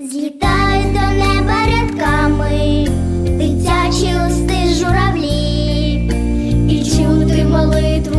Злітай до неба рядками, дитячі листи журавлі, і чути молитву.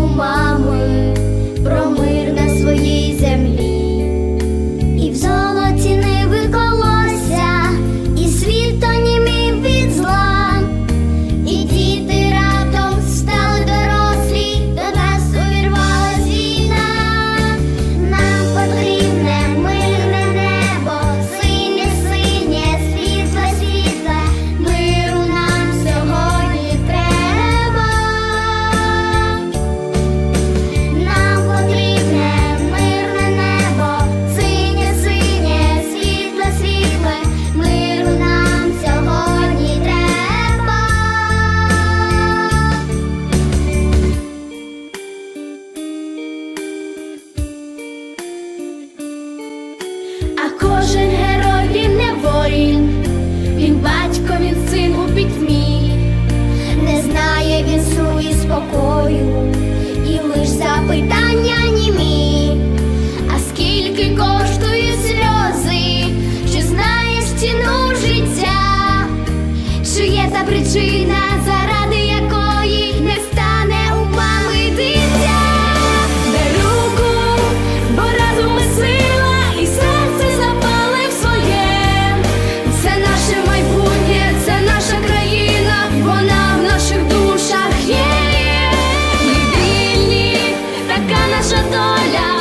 питання німі, а скільки коштує сльози, чи знаєш ціну життя, чи є та причина зараз? наша доля.